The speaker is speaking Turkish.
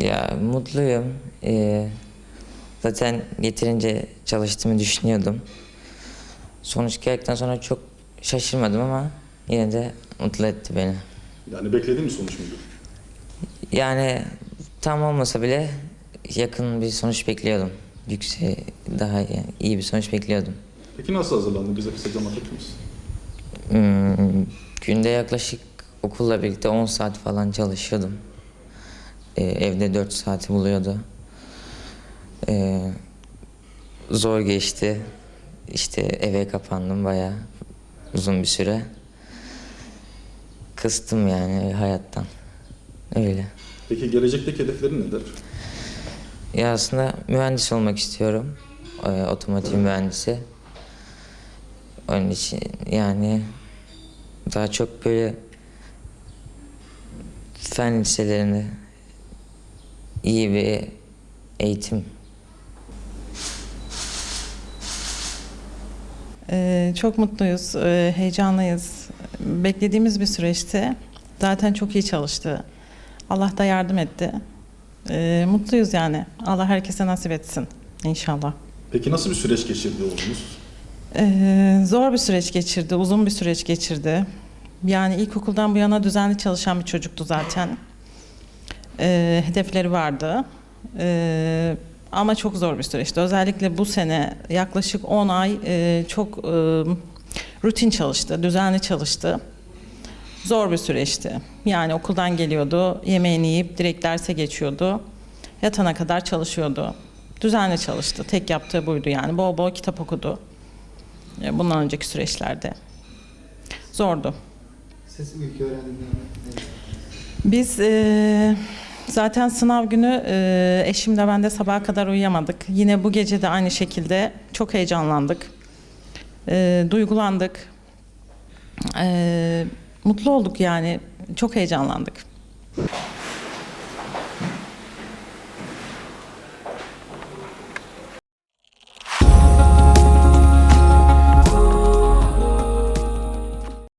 Ya mutluyum. Ee, zaten yeterince çalıştığımı düşünüyordum. Sonuç geldikten sonra çok şaşırmadım ama yine de mutlu etti beni. Yani beklediğin bir sonuç muydu? Yani tam olmasa bile yakın bir sonuç bekliyordum. Yüksek, daha iyi, iyi bir sonuç bekliyordum. Peki nasıl hazırlandın? Bize kısaca anlatır mısın? Hmm, günde yaklaşık okulla birlikte 10 saat falan çalışıyordum. Ee, evde 4 saati buluyordu. Ee, zor geçti. İşte eve kapandım bayağı uzun bir süre. Kıstım yani hayattan. Öyle. Peki gelecekteki hedeflerin nedir? Ya aslında mühendis olmak istiyorum. Ee, otomotiv mühendisi. Onun için yani daha çok böyle fen liselerinde iyi bir eğitim Ee, çok mutluyuz, e, heyecanlıyız. Beklediğimiz bir süreçti. Zaten çok iyi çalıştı. Allah da yardım etti. Ee, mutluyuz yani. Allah herkese nasip etsin inşallah. Peki nasıl bir süreç geçirdi oğlunuz? Ee, zor bir süreç geçirdi, uzun bir süreç geçirdi. Yani ilkokuldan bu yana düzenli çalışan bir çocuktu zaten. Ee, hedefleri vardı. Ee, ama çok zor bir süreçti. Özellikle bu sene yaklaşık 10 ay e, çok e, rutin çalıştı, düzenli çalıştı. Zor bir süreçti. Yani okuldan geliyordu, yemeğini yiyip direkt derse geçiyordu. Yatana kadar çalışıyordu. Düzenli çalıştı. Tek yaptığı buydu yani. Bol bol kitap okudu. E, Bundan önceki süreçlerde. Zordu. Sesi ilk öğrendiğinde ne- Biz e, zaten sınav günü e, eşimle ben de sabaha kadar uyuyamadık. Yine bu gece de aynı şekilde çok heyecanlandık. E, duygulandık. E, mutlu olduk yani. Çok heyecanlandık.